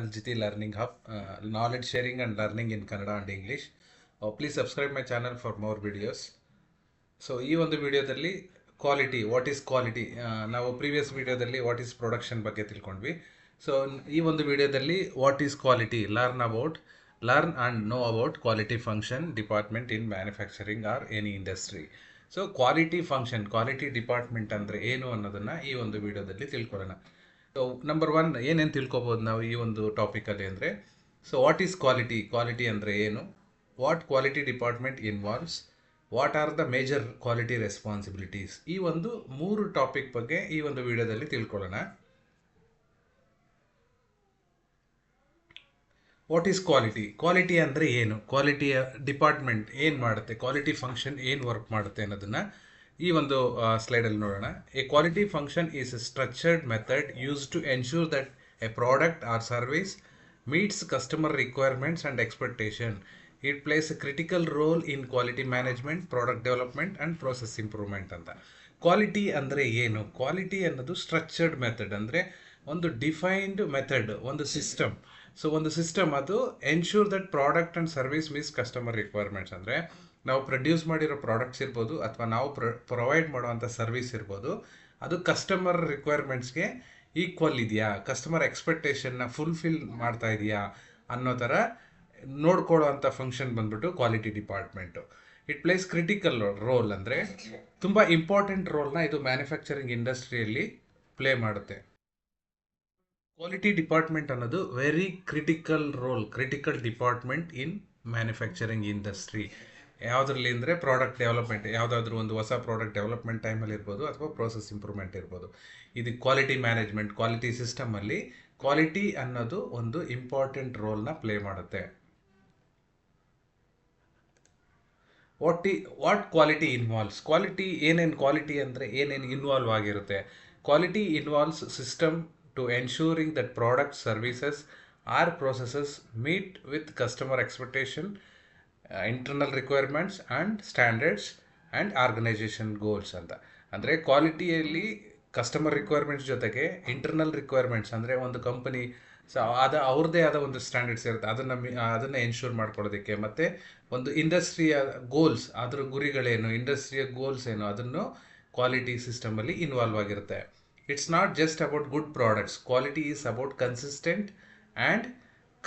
Aljiti Learning Hub, uh, knowledge sharing and learning in Kannada and English. Uh, please subscribe my channel for more videos. So ಈ ಒಂದು ವಿಡಿಯೋದಲ್ಲಿ quality what is quality ನಾವು previous ವಿಡಿಯೋದಲ್ಲಿ what is production ಬಗ್ಗೆ ತಿಳ್ಕೊಂಡ್ವಿ. So ಈ ಒಂದು ವಿಡಿಯೋದಲ್ಲಿ what is quality learn about learn and know about quality function department in manufacturing or any industry so quality function quality department ಅಂದರೆ ಏನು ಅನ್ನೋದನ್ನು ಈ ಒಂದು ವಿಡಿಯೋದಲ್ಲಿ ತಿಳ್ಕೊಳ್ಳೋಣ. ನಂಬರ್ ಒನ್ ಏನೇನು ತಿಳ್ಕೊಬೋದು ನಾವು ಈ ಒಂದು ಟಾಪಿಕಲ್ಲಿ ಅಂದರೆ? So what is quality quality ಅಂದರೆ ಏನು? What quality department involves what are the major quality responsibilities ಈ ಒಂದು ಮೂರು ಟಾಪಿಕ್ ಬಗ್ಗೆ ಈ ಒಂದು ವಿಡಿಯೋದಲ್ಲಿ ತಿಳ್ಕೊಳ್ಳೋಣ. ವಾಟ್ ಈಸ್ ಕ್ವಾಲಿಟಿ ಕ್ವಾಲಿಟಿ ಅಂದರೆ ಏನು? ಕ್ವಾಲಿಟಿಯ ಡಿಪಾರ್ಟ್ಮೆಂಟ್ ಏನು ಮಾಡುತ್ತೆ? ಕ್ವಾಲಿಟಿ ಫಂಕ್ಷನ್ ಏನು ವರ್ಕ್ ಮಾಡುತ್ತೆ ಅನ್ನೋದನ್ನು ಈ ಒಂದು ಸ್ಲೈಡಲ್ಲಿ ನೋಡೋಣ. A quality function is a structured method use to ensure that a product or service meets customer requirements and expectation it place a critical role in quality management product development and process improvement ಅಂತ. Quality ಅಂದರೆ ಏನು? Quality ಅನ್ನೋದು structured method ಅಂದರೆ ಒಂದು defined method ಒಂದು system so ಒಂದು system ಅದು ensure that product and service means customer requirements ಅಂದರೆ ನಾವು ಪ್ರೊಡ್ಯೂಸ್ ಮಾಡಿರೋ ಪ್ರಾಡಕ್ಟ್ಸ್ ಇರ್ಬೋದು ಅಥವಾ ನಾವು ಪ್ರೊವೈಡ್ ಮಾಡುವಂಥ ಸರ್ವಿಸ್ ಇರ್ಬೋದು, ಅದು ಕಸ್ಟಮರ್ ರಿಕ್ವೈರ್ಮೆಂಟ್ಸ್ಗೆ ಈಕ್ವಲ್ ಇದೆಯಾ? ಕಸ್ಟಮರ್ ಎಕ್ಸ್ಪೆಕ್ಟೇಷನ್ನ ಫುಲ್ಫಿಲ್ ಮಾಡ್ತಾ ಇದೆಯಾ? ಅನ್ನೋ ಥರ ನೋಡ್ಕೊಳ್ಳೋ ಅಂಥ ಫಂಕ್ಷನ್ ಬಂದ್ಬಿಟ್ಟು quality department it place critical role ಅಂದರೆ ತುಂಬ ಇಂಪಾರ್ಟೆಂಟ್ ರೋಲ್ನ ಇದು ಮ್ಯಾನುಫ್ಯಾಕ್ಚರಿಂಗ್ ಇಂಡಸ್ಟ್ರಿಯಲ್ಲಿ ಪ್ಲೇ ಮಾಡುತ್ತೆ. ಕ್ವಾಲಿಟಿ ಡಿಪಾರ್ಟ್ಮೆಂಟ್ ಅನ್ನೋದು very critical role critical department in manufacturing industry ಯಾವುದ್ರಲ್ಲಿ ಅಂದರೆ ಪ್ರಾಡಕ್ಟ್ ಡೆವಲಪ್ಮೆಂಟ್ ಯಾವುದಾದ್ರೂ ಒಂದು ಹೊಸ ಪ್ರಾಡಕ್ಟ್ ಡೆವಲಪ್ಮೆಂಟ್ ಟೈಮಲ್ಲಿ ಇರ್ಬೋದು ಅಥವಾ ಪ್ರೋಸೆಸ್ ಇಂಪ್ರೂವ್ಮೆಂಟ್ ಇರ್ಬೋದು. ಇದು ಕ್ವಾಲಿಟಿ ಮ್ಯಾನೇಜ್ಮೆಂಟ್ ಕ್ವಾಲಿಟಿ ಸಿಸ್ಟಮಲ್ಲಿ ಕ್ವಾಲಿಟಿ ಅನ್ನೋದು ಒಂದು ಇಂಪಾರ್ಟೆಂಟ್ ರೋಲ್ನ ಪ್ಲೇ ಮಾಡುತ್ತೆ. What what quality involves quality ಏನೇನು ಕ್ವಾಲಿಟಿ ಅಂದರೆ ಏನೇನು ಇನ್ವಾಲ್ವ್ ಆಗಿರುತ್ತೆ? Quality involves system to ensuring that product services are processes meet with customer expectation internal requirements and standards and organisation goals ಅಂತ. ಅಂದರೆ ಕ್ವಾಲಿಟಿಯಲ್ಲಿ ಕಸ್ಟಮರ್ ರಿಕ್ವೈರ್ಮೆಂಟ್ಸ್ ಜೊತೆಗೆ internal requirements ಅಂದರೆ ಒಂದು ಕಂಪನಿ ಸೊ ಅದು ಅವ್ರದ್ದೇ ಆದ ಒಂದು ಸ್ಟ್ಯಾಂಡರ್ಡ್ಸ್ ಇರುತ್ತೆ. ಅದನ್ನು ಅದನ್ನು ಎನ್ಶೂರ್ ಮಾಡ್ಕೊಳ್ಳೋದಕ್ಕೆ. ಮತ್ತು ಒಂದು ಇಂಡಸ್ಟ್ರಿಯ ಗೋಲ್ಸ್ ಅದರ ಗುರಿಗಳೇನು ಇಂಡಸ್ಟ್ರಿಯ ಗೋಲ್ಸ್ ಏನು, ಅದನ್ನು ಕ್ವಾಲಿಟಿ ಸಿಸ್ಟಮಲ್ಲಿ ಇನ್ವಾಲ್ವ್ ಆಗಿರುತ್ತೆ. It's not just about good products quality is about consistent and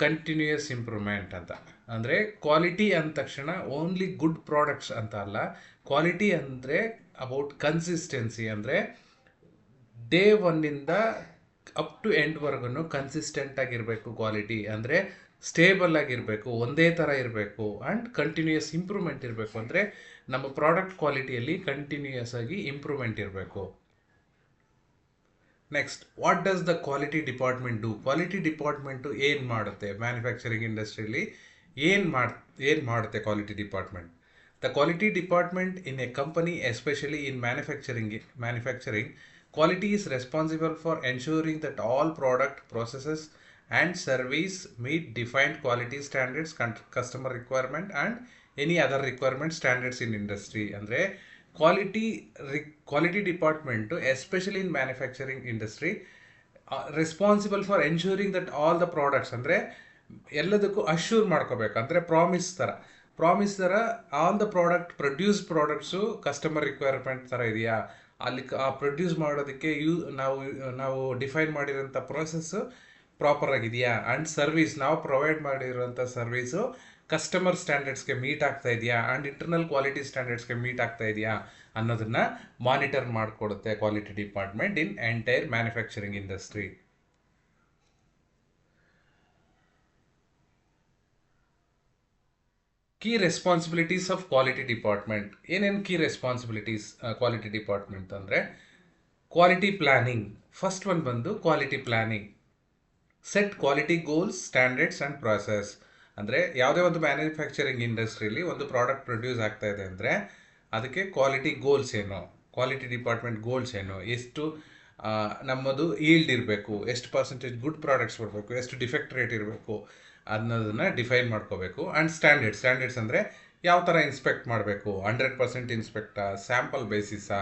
continuous improvement ಅಂತ. ಅಂದರೆ ಕ್ವಾಲಿಟಿ ಅಂದ ತಕ್ಷಣ ಓನ್ಲಿ ಗುಡ್ ಪ್ರಾಡಕ್ಟ್ಸ್ ಅಂತ ಅಲ್ಲ. ಕ್ವಾಲಿಟಿ ಅಂದರೆ ಅಬೌಟ್ ಕನ್ಸಿಸ್ಟೆನ್ಸಿ ಅಂದರೆ ಡೇ ಒನ್ನಿಂದ ಅಪ್ ಟು ಎಂಡ್ವರೆಗೂ ಕನ್ಸಿಸ್ಟೆಂಟ್ ಆಗಿರಬೇಕು ಕ್ವಾಲಿಟಿ ಅಂದರೆ ಸ್ಟೇಬಲ್ ಆಗಿರಬೇಕು, ಒಂದೇ ಥರ ಇರಬೇಕು ಆ್ಯಂಡ್ ಕಂಟಿನ್ಯೂಯಸ್ ಇಂಪ್ರೂವ್ಮೆಂಟ್ ಇರಬೇಕು. ಅಂದರೆ ನಮ್ಮ ಪ್ರಾಡಕ್ಟ್ ಕ್ವಾಲಿಟಿಯಲ್ಲಿ ಕಂಟಿನ್ಯೂಯಸ್ ಆಗಿ ಇಂಪ್ರೂವ್ಮೆಂಟ್ ಇರಬೇಕು. Next what does the quality department do quality department ಏನು ಮಾಡುತ್ತೆ ಮ್ಯಾನುಫ್ಯಾಕ್ಚರಿಂಗ್ ಇಂಡಸ್ಟ್ರಿಯಲ್ಲಿ ಏನು ಮಾಡ್ ಏನು ಮಾಡುತ್ತೆ quality department the quality department in a company especially in manufacturing manufacturing Quality is responsible for ensuring that all product processes and service meet defined quality standards, customer requirement and any other requirement standards in industry. ಅಂದರೆ quality quality department especially in manufacturing industry responsible for ensuring that all the products ಅಂದರೆ ಎಲ್ಲದಕ್ಕೂ assure ಮಾಡ್ಕೋಬೇಕು. ಅಂದರೆ promise ಥರ promise ಥರ all the product produce products customer requirement ಥರ ಇದೆಯಾ? ಅಲ್ಲಿ ಆ ಪ್ರೊಡ್ಯೂಸ್ ಮಾಡೋದಕ್ಕೆ ಯೂ, ನಾವು ನಾವು ಡಿಫೈನ್ ಮಾಡಿರೋಂಥ ಪ್ರೊಸೆಸ್ಸು ಪ್ರಾಪರ್ ಆಗಿದೆಯಾ? ಆ್ಯಂಡ್ ಸರ್ವಿಸ್ ನಾವು ಪ್ರೊವೈಡ್ ಮಾಡಿರೋಂಥ ಸರ್ವಿಸು ಕಸ್ಟಮರ್ ಸ್ಟ್ಯಾಂಡರ್ಡ್ಸ್ಗೆ ಮೀಟ್ ಆಗ್ತಾ ಇದೆಯಾ? ಆ್ಯಂಡ್ ಇಂಟರ್ನಲ್ ಕ್ವಾಲಿಟಿ ಸ್ಟ್ಯಾಂಡರ್ಡ್ಸ್ಗೆ ಮೀಟ್ ಆಗ್ತಾ ಇದೆಯಾ? ಅನ್ನೋದನ್ನು ಮಾನಿಟರ್ ಮಾಡಿಕೊಡುತ್ತೆ quality department in entire manufacturing industry key responsibilities of quality department ಏನೇನು ಕೀ ರೆಸ್ಪಾನ್ಸಿಬಿಲಿಟೀಸ್ ಕ್ವಾಲಿಟಿ ಡಿಪಾರ್ಟ್ಮೆಂಟ್ ಅಂದರೆ? ಕ್ವಾಲಿಟಿ ಪ್ಲ್ಯಾನಿಂಗ್ ಫಸ್ಟ್ ಒನ್ ಬಂದು quality planning set quality goals standards and process ಅಂದರೆ ಯಾವುದೇ ಒಂದು ಮ್ಯಾನುಫ್ಯಾಕ್ಚರಿಂಗ್ ಇಂಡಸ್ಟ್ರಿಯಲ್ಲಿ ಒಂದು ಪ್ರಾಡಕ್ಟ್ ಪ್ರೊಡ್ಯೂಸ್ ಆಗ್ತಾ ಇದೆ ಅಂದರೆ ಅದಕ್ಕೆ ಕ್ವಾಲಿಟಿ ಗೋಲ್ಸ್ ಏನು? ಕ್ವಾಲಿಟಿ ಡಿಪಾರ್ಟ್ಮೆಂಟ್ ಗೋಲ್ಸ್ ಏನು? ಎಷ್ಟು ನಮ್ಮದು ಈಲ್ಡ್ ಇರಬೇಕು, ಎಷ್ಟು ಪರ್ಸೆಂಟೇಜ್ ಗುಡ್ ಪ್ರಾಡಕ್ಟ್ಸ್ ಬರಬೇಕು, ಎಷ್ಟು ಡಿಫೆಕ್ಟ್ ರೇಟ್ ಇರಬೇಕು ಅನ್ನೋದನ್ನು ಡಿಫೈನ್ ಮಾಡ್ಕೋಬೇಕು. ಆ್ಯಂಡ್ ಸ್ಟ್ಯಾಂಡರ್ಡ್ ಸ್ಟ್ಯಾಂಡರ್ಡ್ಸ್ ಅಂದರೆ ಯಾವ ಥರ ಇನ್ಸ್ಪೆಕ್ಟ್ ಮಾಡಬೇಕು? ಹಂಡ್ರೆಡ್ ಪರ್ಸೆಂಟ್ ಇನ್ಸ್ಪೆಕ್ಟಾ ಸ್ಯಾಂಪಲ್ ಬೇಸಿಸಾ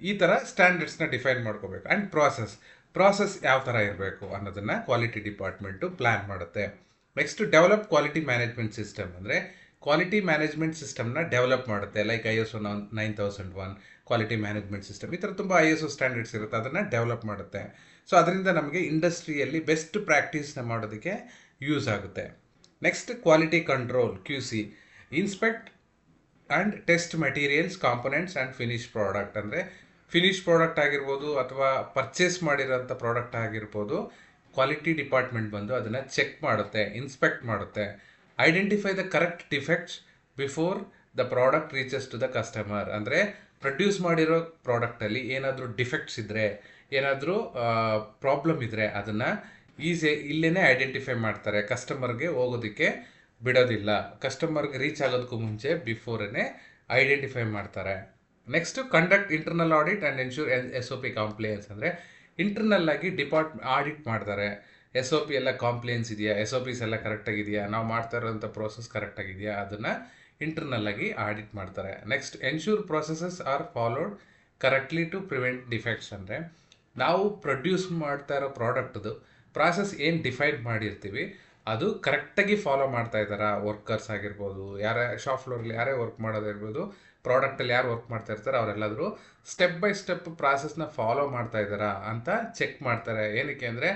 ಈ ಥರ ಸ್ಟ್ಯಾಂಡರ್ಡ್ಸ್ನ ಡಿಫೈನ್ ಮಾಡ್ಕೋಬೇಕು. ಆ್ಯಂಡ್ ಪ್ರಾಸೆಸ್ ಪ್ರಾಸೆಸ್ ಯಾವ ಥರ ಇರಬೇಕು ಅನ್ನೋದನ್ನು ಕ್ವಾಲಿಟಿ ಡಿಪಾರ್ಟ್ಮೆಂಟು ಪ್ಲ್ಯಾನ್ ಮಾಡುತ್ತೆ. Next develop quality management system ಅಂದರೆ ಕ್ವಾಲಿಟಿ ಮ್ಯಾನೇಜ್ಮೆಂಟ್ ಸಿಸ್ಟಮ್ನ ಡೆವಲಪ್ ಮಾಡುತ್ತೆ. Like I S O nine thousand one quality management system ಈ ಥರ ತುಂಬ ಐ ಎಸ್ ಒ ಸ್ಟ್ಯಾಂಡರ್ಡ್ಸ್ ಇರುತ್ತೆ. ಅದನ್ನು ಡೆವಲಪ್ ಮಾಡುತ್ತೆ. ಸೊ ಅದರಿಂದ ನಮಗೆ ಇಂಡಸ್ಟ್ರಿಯಲ್ಲಿ ಬೆಸ್ಟ್ ಪ್ರಾಕ್ಟೀಸ್ನ ಮಾಡೋದಕ್ಕೆ ಯೂಸ್ ಆಗುತ್ತೆ. Next quality control Q C inspect and test materials components and finish product ಅಂದರೆ ಫಿನಿಶ್ ಪ್ರಾಡಕ್ಟ್ ಆಗಿರ್ಬೋದು ಅಥವಾ ಪರ್ಚೇಸ್ ಮಾಡಿರೋಂಥ ಪ್ರಾಡಕ್ಟ್ ಆಗಿರ್ಬೋದು ಕ್ವಾಲಿಟಿ ಡಿಪಾರ್ಟ್ಮೆಂಟ್ ಬಂದು ಅದನ್ನು ಚೆಕ್ ಮಾಡುತ್ತೆ ಇನ್ಸ್ಪೆಕ್ಟ್ ಮಾಡುತ್ತೆ identify the correct defects before the product reaches to the customer ಅಂದರೆ ಪ್ರೊಡ್ಯೂಸ್ ಮಾಡಿರೋ ಪ್ರಾಡಕ್ಟಲ್ಲಿ ಏನಾದರೂ ಡಿಫೆಕ್ಟ್ಸ್ ಇದ್ದರೆ ಏನಾದರೂ ಪ್ರಾಬ್ಲಮ್ ಇದ್ದರೆ ಅದನ್ನು ಈಸಿ ಇಲ್ಲೇ ಐಡೆಂಟಿಫೈ ಮಾಡ್ತಾರೆ. ಕಸ್ಟಮರ್ಗೆ ಹೋಗೋದಕ್ಕೆ ಬಿಡೋದಿಲ್ಲ. ಕಸ್ಟಮರ್ಗೆ ರೀಚ್ ಆಗೋದಕ್ಕೂ ಮುಂಚೆ ಬಿಫೋರೇ ಐಡೆಂಟಿಫೈ ಮಾಡ್ತಾರೆ. Next conduct internal audit and ensure S O P compliance ಅಂದರೆ ಇಂಟರ್ನಲ್ ಆಗಿ ಡಿಪಾರ್ಟ್ ಆಡಿಟ್ ಮಾಡ್ತಾರೆ. ಎಸ್ ಒ ಪಿ ಎಲ್ಲ ಕಾಂಪ್ಲೇನ್ಸ್ ಇದೆಯಾ? ಎಸ್ ಒ ಪಿಸ್ ಎಲ್ಲ ಕರೆಕ್ಟಾಗಿದೆಯಾ ನಾವು ಮಾಡ್ತಾ ಇರೋಂಥ ಪ್ರೋಸೆಸ್ ಕರೆಕ್ಟಾಗಿದೆಯಾ ಅದನ್ನು ಇಂಟರ್ನಲ್ ಆಗಿ ಆಡಿಟ್ ಮಾಡ್ತಾರೆ. Next ensure processes are followed correctly to prevent defects ಅಂದರೆ, ನಾವು ಪ್ರೊಡ್ಯೂಸ್ ಮಾಡ್ತಾ ಇರೋ ಪ್ರಾಡಕ್ಟ್ದು ಪ್ರಾಸೆಸ್ ಏನು ಡಿಫೈನ್ ಮಾಡಿರ್ತೀವಿ ಅದು ಕರೆಕ್ಟಾಗಿ ಫಾಲೋ ಮಾಡ್ತಾ ಇದ್ದಾರಾ? ವರ್ಕರ್ಸ್ ಆಗಿರ್ಬೋದು, ಯಾರೇ ಶಾಪ್ ಫ್ಲೋರಲ್ಲಿ ಯಾರೇ ವರ್ಕ್ ಮಾಡೋದಿರ್ಬೋದು ಪ್ರಾಡಕ್ಟಲ್ಲಿ ಯಾರು ವರ್ಕ್ ಮಾಡ್ತಾ ಇರ್ತಾರೆ ಅವರೆಲ್ಲಾದರೂ ಸ್ಟೆಪ್ ಬೈ ಸ್ಟೆಪ್ ಪ್ರಾಸೆಸ್ನ ಫಾಲೋ ಮಾಡ್ತಾ ಇದ್ದಾರಾ ಅಂತ ಚೆಕ್ ಮಾಡ್ತಾರೆ. ಏನಕ್ಕೆ ಅಂದರೆ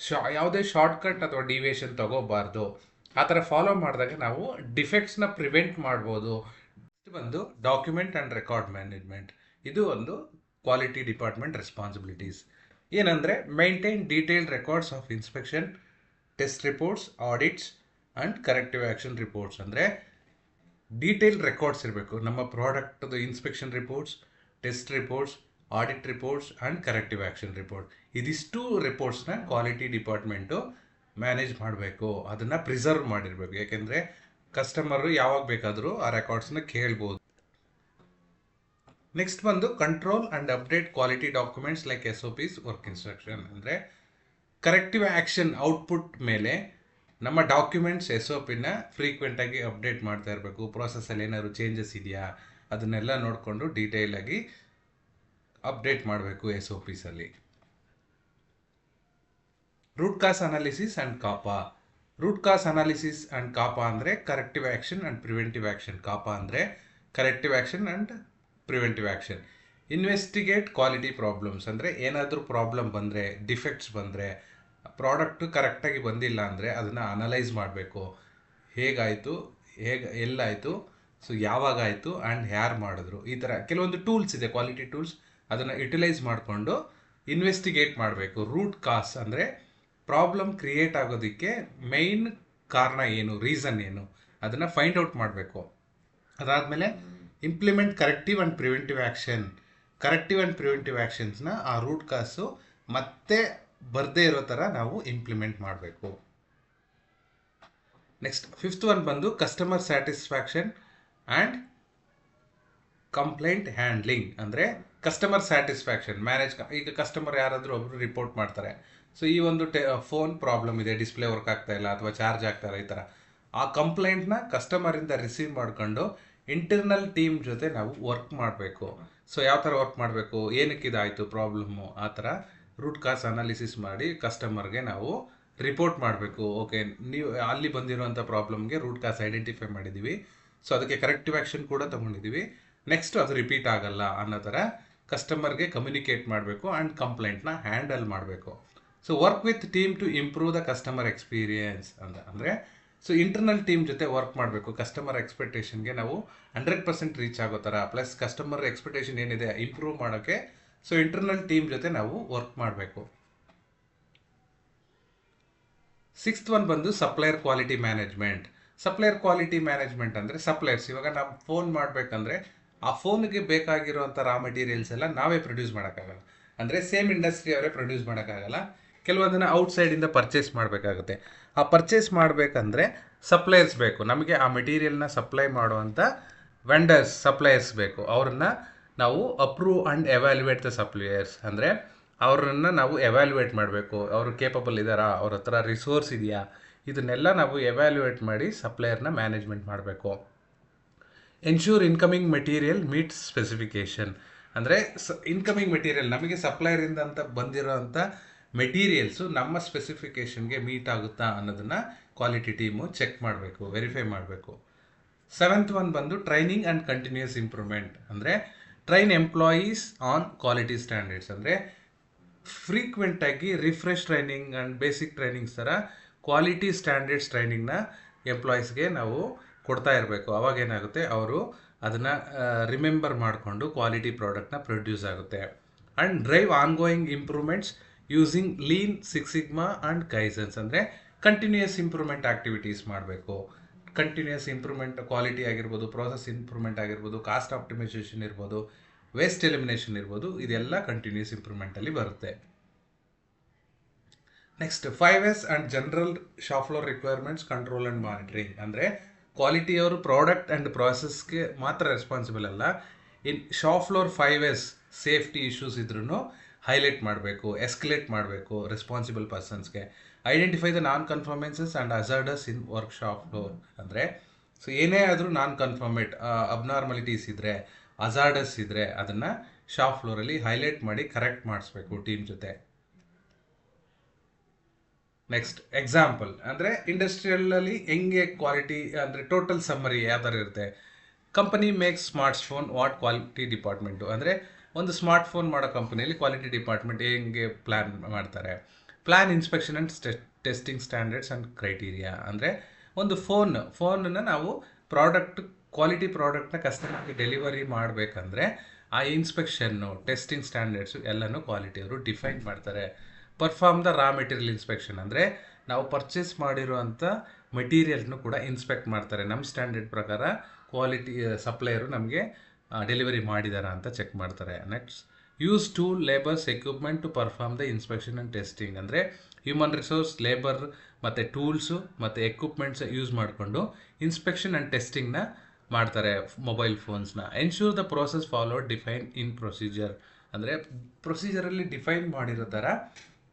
ಶಾ, ಯಾವುದೇ ಶಾರ್ಟ್ಕಟ್ ಅಥವಾ ಡಿವಿಯೇಷನ್ ತಗೋಬಾರ್ದು. ಆ ಥರ ಫಾಲೋ ಮಾಡಿದಾಗ ನಾವು ಡಿಫೆಕ್ಟ್ಸ್ನ ಪ್ರಿವೆಂಟ್ ಮಾಡ್ಬೋದು. ಬಂದು ಡಾಕ್ಯುಮೆಂಟ್ ಆ್ಯಂಡ್ ರೆಕಾರ್ಡ್ ಮ್ಯಾನೇಜ್ಮೆಂಟ್ ಇದು ಒಂದು ಕ್ವಾಲಿಟಿ ಡಿಪಾರ್ಟ್ಮೆಂಟ್ ರೆಸ್ಪಾನ್ಸಿಬಿಲಿಟೀಸ್ ಏನಂದರೆ maintain detailed records of inspection test reports audits and corrective action reports ಅಂದರೆ ಡೀಟೇಲ್ ರೆಕಾರ್ಡ್ಸ್ ಇರಬೇಕು. ನಮ್ಮ ಪ್ರಾಡಕ್ಟ್ದು inspection reports test reports audit reports and corrective action report ಇದಿಷ್ಟು ರಿಪೋರ್ಟ್ಸ್ನ quality department manage ಮಾಡಬೇಕು. ಅದನ್ನು ಪ್ರಿಸರ್ವ್ ಮಾಡಿರಬೇಕು. ಯಾಕೆಂದರೆ ಕಸ್ಟಮರು ಯಾವಾಗ ಬೇಕಾದರೂ ಆ ರೆಕಾರ್ಡ್ಸ್ನ ಕೇಳ್ಬೋದು. ನೆಕ್ಸ್ಟ್ ಬಂದು control and update quality documents like S O Ps work instruction ಅಂದರೆ ಕರೆಕ್ಟಿವ್ ಆ್ಯಕ್ಷನ್ ಔಟ್ಪುಟ್ ಮೇಲೆ ನಮ್ಮ ಡಾಕ್ಯುಮೆಂಟ್ಸ್ ಎಸ್ ಒ ಪಿನ ಫ್ರೀಕ್ವೆಂಟಾಗಿ ಅಪ್ಡೇಟ್ ಮಾಡ್ತಾ ಇರಬೇಕು. ಪ್ರೋಸೆಸಲ್ಲಿ ಏನಾದ್ರು ಚೇಂಜಸ್ ಇದೆಯಾ? ಅದನ್ನೆಲ್ಲ ನೋಡಿಕೊಂಡು ಡೀಟೇಲಾಗಿ ಅಪ್ಡೇಟ್ ಮಾಡಬೇಕು S O ಪಿಸಲ್ಲಿ root cause analysis and CAPA root cause analysis and CAPA ಅಂದರೆ corrective action and preventive action CAPA ಅಂದರೆ corrective action and preventive action investigate quality problems ಅಂದರೆ ಏನಾದರೂ ಪ್ರಾಬ್ಲಮ್ ಬಂದರೆ ಡಿಫೆಕ್ಟ್ಸ್ ಬಂದರೆ ಪ್ರಾಡಕ್ಟು ಕರೆಕ್ಟಾಗಿ ಬಂದಿಲ್ಲ ಅಂದರೆ ಅದನ್ನು ಅನಲೈಸ್ ಮಾಡಬೇಕು. ಹೇಗಾಯಿತು? ಹೇಗೆ, ಎಲ್ಲಾಯಿತು? ಸೊ ಯಾವಾಗ ಆಯಿತು ಆ್ಯಂಡ್ ಯಾರು ಮಾಡಿದ್ರು? ಈ ಥರ ಕೆಲವೊಂದು ಟೂಲ್ಸ್ ಇದೆ ಕ್ವಾಲಿಟಿ ಟೂಲ್ಸ್ ಅದನ್ನು ಯುಟಿಲೈಸ್ ಮಾಡಿಕೊಂಡು ಇನ್ವೆಸ್ಟಿಗೇಟ್ ಮಾಡಬೇಕು. ರೂಟ್ ಕಾಸ್ ಅಂದರೆ ಪ್ರಾಬ್ಲಮ್ ಕ್ರಿಯೇಟ್ ಆಗೋದಕ್ಕೆ ಮೇಯ್ನ್ ಕಾರಣ ಏನು ರೀಸನ್ ಏನು? ಅದನ್ನು ಫೈಂಡ್ ಔಟ್ ಮಾಡಬೇಕು. ಅದಾದಮೇಲೆ implement corrective and preventive action corrective and preventive ಆ್ಯಕ್ಷನ್ಸ್ನ ಆ ರೂಟ್ ಕಾಸು ಮತ್ತೆ ಬರದೇ ಇರೋ ಥರ ನಾವು ಇಂಪ್ಲಿಮೆಂಟ್ ಮಾಡಬೇಕು. ನೆಕ್ಸ್ಟ್ ಫಿಫ್ತ್ ಒನ್ ಬಂದು customer satisfaction and complaint handling ಅಂದರೆ ಕಸ್ಟಮರ್ ಸ್ಯಾಟಿಸ್ಫ್ಯಾಕ್ಷನ್ ಮ್ಯಾನೇಜ್ ಈಗ ಕಸ್ಟಮರ್ ಯಾರಾದರೂ ಒಬ್ಬರು ರಿಪೋರ್ಟ್ ಮಾಡ್ತಾರೆ. ಸೊ ಈ ಒಂದು ಟೆ ಫೋನ್ ಪ್ರಾಬ್ಲಮ್ ಇದೆ ಡಿಸ್ಪ್ಲೇ ವರ್ಕ್ ಆಗ್ತಾ ಇಲ್ಲ ಅಥವಾ ಚಾರ್ಜ್ ಆಗ್ತಾ ಇಲ್ಲ ಈ ಥರ. ಆ ಕಂಪ್ಲೇಂಟ್ನ ಕಸ್ಟಮರಿಂದ ರಿಸೀವ್ ಮಾಡ್ಕೊಂಡು ಇಂಟರ್ನಲ್ ಟೀಮ್ ಜೊತೆ ನಾವು ವರ್ಕ್ ಮಾಡಬೇಕು. ಸೊ ಯಾವ ಥರ ವರ್ಕ್ ಮಾಡಬೇಕು? ಏನಕ್ಕೆ ಇದಾಯಿತು ಪ್ರಾಬ್ಲಮ್ಮು ಆ ಥರ ರೂಟ್ ಕಾಸ್ ಅನಾಲಿಸಿಸ್ ಮಾಡಿ ಕಸ್ಟಮರ್ಗೆ ನಾವು ರಿಪೋರ್ಟ್ ಮಾಡಬೇಕು. ಓಕೆ ನೀವು ಅಲ್ಲಿ ಬಂದಿರುವಂಥ ಪ್ರಾಬ್ಲಮ್ಗೆ ರೂಟ್ ಕಾಸ್ ಐಡೆಂಟಿಫೈ ಮಾಡಿದ್ದೀವಿ ಸೊ ಅದಕ್ಕೆ ಕರೆಕ್ಟಿವ್ ಆ್ಯಕ್ಷನ್ ಕೂಡ ತೊಗೊಂಡಿದ್ದೀವಿ ನೆಕ್ಸ್ಟ್ ಅದು ರಿಪೀಟ್ ಆಗಲ್ಲ ಅನ್ನೋ ಥರ ಕಸ್ಟಮರ್ಗೆ ಕಮ್ಯುನಿಕೇಟ್ ಮಾಡಬೇಕು ಆ್ಯಂಡ್ ಕಂಪ್ಲೇಂಟ್ನ ಹ್ಯಾಂಡಲ್ ಮಾಡಬೇಕು. So work with team to improve the customer experience ಅಂತ. ಅಂದರೆ ಸೊ ಇಂಟರ್ನಲ್ ಟೀಮ್ ಜೊತೆ ವರ್ಕ್ ಮಾಡಬೇಕು. ಕಸ್ಟಮರ್ ಎಕ್ಸ್ಪೆಕ್ಟೇಷನ್ಗೆ ನಾವು ಹಂಡ್ರೆಡ್ ಪರ್ಸೆಂಟ್ ರೀಚ್ ಆಗೋ ಥರ ಪ್ಲಸ್ ಕಸ್ಟಮರ್ ಎಕ್ಸ್ಪೆಕ್ಟೇಷನ್ ಏನಿದೆ ಇಂಪ್ರೂವ್ ಮಾಡೋಕ್ಕೆ ಸೊ ಇಂಟರ್ನಲ್ ಟೀಮ್ ಜೊತೆ ನಾವು ವರ್ಕ್ ಮಾಡಬೇಕು. ಸಿಕ್ಸ್ತ್ ಒನ್ ಬಂದು supplier quality management supplier quality management ಅಂದರೆ ಸಪ್ಲೈಯರ್ಸ್ ಇವಾಗ ನಾವು ಫೋನ್ ಮಾಡಬೇಕಂದ್ರೆ, ಆ ಫೋನ್ಗೆ ಬೇಕಾಗಿರುವಂಥ ರಾ ಮೆಟೀರಿಯಲ್ಸ್ ಎಲ್ಲ ನಾವೇ ಪ್ರೊಡ್ಯೂಸ್ ಮಾಡೋಕ್ಕಾಗಲ್ಲ. ಅಂದರೆ ಸೇಮ್ ಇಂಡಸ್ಟ್ರಿ ಅವರೇ ಪ್ರೊಡ್ಯೂಸ್ ಮಾಡೋಕ್ಕಾಗಲ್ಲ. ಕೆಲವೊಂದನ್ನು ಔಟ್ಸೈಡಿಂದ ಪರ್ಚೇಸ್ ಮಾಡಬೇಕಾಗುತ್ತೆ. ಆ ಪರ್ಚೇಸ್ ಮಾಡಬೇಕಂದ್ರೆ ಸಪ್ಲೈಯರ್ಸ್ ಬೇಕು. ನಮಗೆ ಆ ಮೆಟೀರಿಯಲ್ನ ಸಪ್ಲೈ ಮಾಡುವಂಥ ವೆಂಡರ್ಸ್ ಸಪ್ಲೈಯರ್ಸ್ ಬೇಕು. ಅವ್ರನ್ನ ನಾವು approve and evaluate the suppliers ಅಂದರೆ ಅವ್ರನ್ನ ನಾವು ಎವ್ಯಾಲ್ಯುವೇಟ್ ಮಾಡಬೇಕು. ಅವರು ಕೇಪಬಲ್ ಇದ್ದಾರಾ ಅವ್ರ ಹತ್ರ ರಿಸೋರ್ಸ್ ಇದೆಯಾ? ಇದನ್ನೆಲ್ಲ ನಾವು ಎವ್ಯಾಲ್ಯುವೇಟ್ ಮಾಡಿ ಸಪ್ಲೈಯರ್ನ ಮ್ಯಾನೇಜ್ಮೆಂಟ್ ಮಾಡಬೇಕು. Ensure incoming material meets specification ಅಂದರೆ ಸ ಇನ್ಕಮಿಂಗ್ ಮೆಟೀರಿಯಲ್ ನಮಗೆ ಸಪ್ಲೈಯರಿಂದ ಅಂತ ಬಂದಿರೋ ಅಂಥ ಮೆಟೀರಿಯಲ್ಸು ನಮ್ಮ ಸ್ಪೆಸಿಫಿಕೇಷನ್ಗೆ ಮೀಟ್ ಆಗುತ್ತಾ ಅನ್ನೋದನ್ನು ಕ್ವಾಲಿಟಿ ಟೀಮು ಚೆಕ್ ಮಾಡಬೇಕು ವೆರಿಫೈ ಮಾಡಬೇಕು. ಸೆವೆಂತ್ ಒನ್ ಬಂದು ಟ್ರೈನಿಂಗ್ ಆ್ಯಂಡ್ ಕಂಟಿನ್ಯೂಸ್ ಇಂಪ್ರೂವ್ಮೆಂಟ್ ಅಂದರೆ train employees on quality standards ಅಂದರೆ ಫ್ರೀಕ್ವೆಂಟಾಗಿ refresh training and basic trainings ಥರ ಕ್ವಾಲಿಟಿ ಸ್ಟ್ಯಾಂಡರ್ಡ್ಸ್ ಟ್ರೈನಿಂಗ್ನ ಎಂಪ್ಲಾಯೀಸ್ಗೆ ನಾವು ಕೊಡ್ತಾ ಇರಬೇಕು. ಅವಾಗೇನಾಗುತ್ತೆ ಅವರು ಅದನ್ನು ರಿಮೆಂಬರ್ ಮಾಡಿಕೊಂಡು ಕ್ವಾಲಿಟಿ ಪ್ರಾಡಕ್ಟ್ನ ಪ್ರೊಡ್ಯೂಸ್ ಆಗುತ್ತೆ. And drive ongoing improvements using lean six sigma and kaizens ಅಂದರೆ ಕಂಟಿನ್ಯೂಯಸ್ ಇಂಪ್ರೂವ್ಮೆಂಟ್ ಆ್ಯಕ್ಟಿವಿಟೀಸ್ ಮಾಡಬೇಕು. ಕಂಟಿನ್ಯೂಯಸ್ ಇಂಪ್ರೂವ್ಮೆಂಟ್ ಕ್ವಾಲಿಟಿ ಆಗಿರ್ಬೋದು ಪ್ರೋಸೆಸ್ ಇಂಪ್ರೂವ್ಮೆಂಟ್ ಆಗಿರ್ಬೋದು ಕಾಸ್ಟ್ ಆಪ್ಟಿಮೈಸೇಷನ್ ಇರ್ಬೋದು ವೇಸ್ಟ್ ಎಲಿಮಿನೇಷನ್ ಇರ್ಬೋದು, ಇದೆಲ್ಲ ಕಂಟಿನ್ಯೂಸ್ ಇಂಪ್ರೂವ್ಮೆಂಟಲ್ಲಿ ಬರುತ್ತೆ. Next five S and general shop floor requirements control and monitoring ಅಂದರೆ ಕ್ವಾಲಿಟಿಯವರು ಪ್ರಾಡಕ್ಟ್ ಆ್ಯಂಡ್ ಪ್ರಾಸೆಸ್ಗೆ ಮಾತ್ರ ರೆಸ್ಪಾನ್ಸಿಬಲ್ ಅಲ್ಲ. In shop floor five S safety issues ಇದ್ರೂ ಹೈಲೈಟ್ ಮಾಡಬೇಕು ಎಸ್ಕಲೇಟ್ ಮಾಡಬೇಕು responsible ಪರ್ಸನ್ಸ್ಗೆ identify the non conformances and hazards in workshop ಅಂದರೆ so ಏನೇ ಆದರೂ ನಾನ್ ಕನ್ಫರ್ಮೇಟ್ ಅಬ್ನಾರ್ಮಲಿಟೀಸ್ ಇದ್ದರೆ ಅಜಾರ್ಡಸ್ ಇದ್ದರೆ ಅದನ್ನು ಶಾಪ್ ಫ್ಲೋರಲ್ಲಿ ಹೈಲೈಟ್ ಮಾಡಿ ಕರೆಕ್ಟ್ ಮಾಡಿಸ್ಬೇಕು ಟೀಮ್ ಜೊತೆ. ನೆಕ್ಸ್ಟ್ ಎಕ್ಸಾಂಪಲ್ ಅಂದರೆ ಇಂಡಸ್ಟ್ರಿಯಲಲ್ಲಿ ಹೆಂಗೆ ಕ್ವಾಲಿಟಿ ಅಂದರೆ ಟೋಟಲ್ ಸಮ್ಮರಿ ಯಾವ ಥರ ಇರುತ್ತೆ. Company makes smarts phone what quality department ಅಂದರೆ ಒಂದು ಸ್ಮಾರ್ಟ್ ಫೋನ್ ಮಾಡೋ ಕಂಪನಿಯಲ್ಲಿ ಕ್ವಾಲಿಟಿ ಡಿಪಾರ್ಟ್ಮೆಂಟ್ ಹೆಂಗೆ ಪ್ಲ್ಯಾನ್ ಮಾಡ್ತಾರೆ? Plan inspection and testing standards and criteria ಅಂದರೆ ಒಂದು ಫೋನ್ ಫೋನನ್ನು ನಾವು ಪ್ರಾಡಕ್ಟ್ ಕ್ವಾಲಿಟಿ ಪ್ರಾಡಕ್ಟ್ನ ಕಸ್ಟಮರ್ಗೆ ಡೆಲಿವರಿ ಮಾಡಬೇಕಂದ್ರೆ ಆ ಇನ್ಸ್ಪೆಕ್ಷನ್ನು ಟೆಸ್ಟಿಂಗ್ ಸ್ಟ್ಯಾಂಡರ್ಡ್ಸು ಎಲ್ಲನೂ ಕ್ವಾಲಿಟಿಯವರು ಡಿಫೈನ್ ಮಾಡ್ತಾರೆ. Perform the raw material inspection ಅಂದರೆ ನಾವು ಪರ್ಚೇಸ್ ಮಾಡಿರುವಂಥ ಮೆಟೀರಿಯಲ್ನು ಕೂಡ ಇನ್ಸ್ಪೆಕ್ಟ್ ಮಾಡ್ತಾರೆ. ನಮ್ಮ ಸ್ಟ್ಯಾಂಡರ್ಡ್ ಪ್ರಕಾರ ಕ್ವಾಲಿಟಿ ಸಪ್ಲೈಯರು ನಮಗೆ ಡೆಲಿವರಿ ಮಾಡಿದಾರಾ ಅಂತ ಚೆಕ್ ಮಾಡ್ತಾರೆ. Next use tool labours equipment to perform the inspection and testing ಅಂದರೆ ಹ್ಯೂಮನ್ ರಿಸೋರ್ಸ್ ಲೇಬರ್ ಮತ್ತು ಟೂಲ್ಸು ಮತ್ತು ಎಕ್ವಿಪ್ಮೆಂಟ್ಸ್ ಯೂಸ್ ಮಾಡಿಕೊಂಡು ಇನ್ಸ್ಪೆಕ್ಷನ್ ಆ್ಯಂಡ್ ಟೆಸ್ಟಿಂಗ್ನ ಮಾಡ್ತಾರೆ mobile ಫೋನ್ಸ್ನ ensure the process followed define in procedure ಅಂದರೆ ಪ್ರೊಸೀಜರಲ್ಲಿ ಡಿಫೈನ್ ಮಾಡಿರೋ ಥರ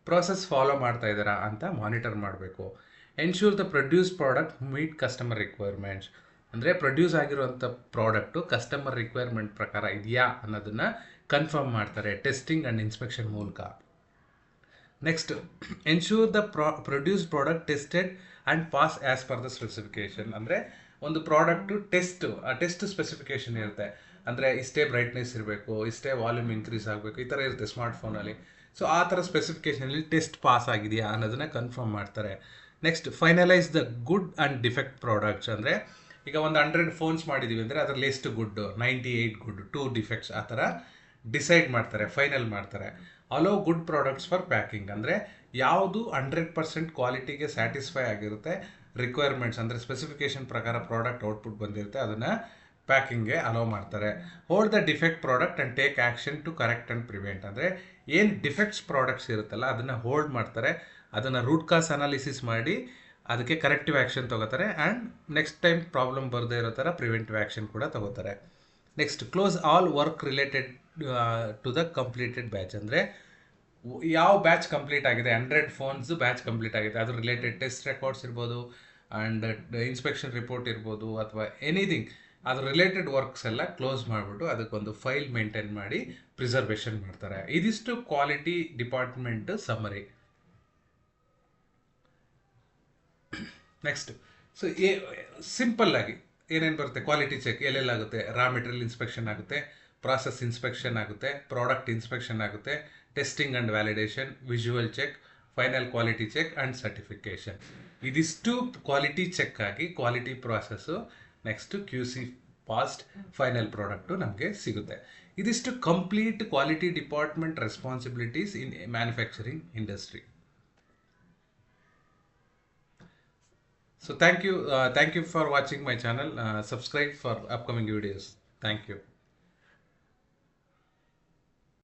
ಪ್ರೋಸೆಸ್ ಫಾಲೋ ಮಾಡ್ತಾ ಇದ್ದಾರಾ ಅಂತ ಮಾನಿಟರ್ ಮಾಡಬೇಕು. Ensure the produce product meet customer requirements ಅಂದರೆ ಪ್ರೊಡ್ಯೂಸ್ ಆಗಿರುವಂಥ ಪ್ರಾಡಕ್ಟು ಕಸ್ಟಮರ್ ರಿಕ್ವೈರ್ಮೆಂಟ್ ಪ್ರಕಾರ ಇದೆಯಾ ಅನ್ನೋದನ್ನು ಕನ್ಫರ್ಮ್ ಮಾಡ್ತಾರೆ ಟೆಸ್ಟಿಂಗ್ ಆ್ಯಂಡ್ ಇನ್ಸ್ಪೆಕ್ಷನ್ ಮೂಲಕ. ನೆಕ್ಸ್ಟ್ ಎನ್ಶೂರ್ ದ ಪ್ರಾ produce product tested and pass as per the specification ಅಂದರೆ ಒಂದು ಪ್ರಾಡಕ್ಟು ಟೆಸ್ಟು ಆ ಟೆಸ್ಟ್ ಸ್ಪೆಸಿಫಿಕೇಷನ್ ಇರುತ್ತೆ. ಅಂದರೆ ಇಷ್ಟೇ ಬ್ರೈಟ್ನೆಸ್ ಇರಬೇಕು, ಇಷ್ಟೇ ವಾಲ್ಯೂಮ್ ಇನ್ಕ್ರೀಸ್ ಆಗಬೇಕು, ಈ ಥರ ಇರುತ್ತೆ ಸ್ಮಾರ್ಟ್ಫೋನಲ್ಲಿ ಸೊ ಆ ಥರ ಸ್ಪೆಸಿಫಿಕೇಷನಲ್ಲಿ ಟೆಸ್ಟ್ ಪಾಸ್ ಆಗಿದೆಯಾ ಅನ್ನೋದನ್ನು ಕನ್ಫರ್ಮ್ ಮಾಡ್ತಾರೆ. Next finalise the good and defect products ಅಂದರೆ ಈಗ ಒಂದು ಹಂಡ್ರೆಡ್ ಫೋನ್ಸ್ ಮಾಡಿದೀವಿ ಅಂದರೆ ಅದರಲ್ಲಿ ಎಷ್ಟು good ninety eight good two defects ಆ ಥರ ಡಿಸೈಡ್ ಮಾಡ್ತಾರೆ ಫೈನಲ್ ಮಾಡ್ತಾರೆ. Allow good products for packing ಅಂದರೆ ಯಾವುದು ಹಂಡ್ರೆಡ್ ಪರ್ಸೆಂಟ್ ಕ್ವಾಲಿಟಿಗೆ ಸ್ಯಾಟಿಸ್ಫೈ ಆಗಿರುತ್ತೆ ರಿಕ್ವೈರ್ಮೆಂಟ್ಸ್ ಅಂದರೆ ಸ್ಪೆಸಿಫಿಕೇಷನ್ ಪ್ರಕಾರ ಪ್ರಾಡಕ್ಟ್ ಔಟ್ಪುಟ್ ಬಂದಿರುತ್ತೆ, ಅದನ್ನು ಪ್ಯಾಕಿಂಗ್ಗೆ ಅಲೋ ಮಾಡ್ತಾರೆ. Hold the defect product and take action to correct and prevent ಅಂದರೆ ಏನು ಡಿಫೆಕ್ಟ್ಸ್ ಪ್ರಾಡಕ್ಟ್ಸ್ ಇರುತ್ತಲ್ಲ, ಅದನ್ನು ಹೋಲ್ಡ್ ಮಾಡ್ತಾರೆ, ಅದನ್ನು ರೂಟ್ ಕಾಸ್ ಅನಾಲಿಸಿಸ್ ಮಾಡಿ ಅದಕ್ಕೆ ಕರೆಕ್ಟಿವ್ ಆ್ಯಕ್ಷನ್ ತೊಗೋತಾರೆ ಆ್ಯಂಡ್ ನೆಕ್ಸ್ಟ್ ಟೈಮ್ ಪ್ರಾಬ್ಲಮ್ ಬರದೇ ಇರೋ ಥರ ಪ್ರಿವೆಂಟಿವ್ ಆ್ಯಕ್ಷನ್ ಕೂಡ ತೊಗೋತಾರೆ. Next close all work related to the completed batch ಅಂದರೆ ಯಾವ ಬ್ಯಾಚ್ ಕಂಪ್ಲೀಟ್ ಆಗಿದೆ? ಹಂಡ್ರೆಡ್ ಫೋನ್ಸ್ ಬ್ಯಾಚ್ ಕಂಪ್ಲೀಟ್ ಆಗಿದೆ. ಅದ್ರ ರಿಲೇಟೆಡ್ ಟೆಸ್ಟ್ ರೆಕಾರ್ಡ್ಸ್ ಇರ್ಬೋದು ಆ್ಯಂಡ್ ಇನ್ಸ್ಪೆಕ್ಷನ್ ರಿಪೋರ್ಟ್ ಇರ್ಬೋದು ಅಥವಾ ಎನಿಥಿಂಗ್ ಅದ್ರ ರಿಲೇಟೆಡ್ ವರ್ಕ್ಸ್ ಎಲ್ಲ ಕ್ಲೋಸ್ ಮಾಡಿಬಿಟ್ಟು ಅದಕ್ಕೊಂದು ಫೈಲ್ ಮೇಂಟೈನ್ ಮಾಡಿ ಪ್ರಿಸರ್ವೇಷನ್ ಮಾಡ್ತಾರೆ. ಇದಿಷ್ಟು quality department summary next so ಏ ಸಿಂಪಲ್ ಆಗಿ ಏನೇನು ಬರುತ್ತೆ? ಕ್ವಾಲಿಟಿ ಚೆಕ್ ಎಲ್ಲೆಲ್ಲಾಗುತ್ತೆ ರಾ ಮೆಟೀರಿಯಲ್ ಇನ್ಸ್ಪೆಕ್ಷನ್ ಆಗುತ್ತೆ ಪ್ರಾಸೆಸ್ ಇನ್ಸ್ಪೆಕ್ಷನ್ ಆಗುತ್ತೆ ಪ್ರಾಡಕ್ಟ್ ಇನ್ಸ್ಪೆಕ್ಷನ್ ಆಗುತ್ತೆ testing and validation visual check final quality check and certification ಇದಿಷ್ಟು ಕ್ವಾಲಿಟಿ ಚೆಕ್ ಆಗಿ quality process next Q C passed final product ನಮಗೆ ಸಿಗುತ್ತೆ. ಇದಿಷ್ಟು complete quality department responsibilities in manufacturing industry So thank you, uh, thank you for watching my channel. Uh, subscribe for upcoming videos. Thank you.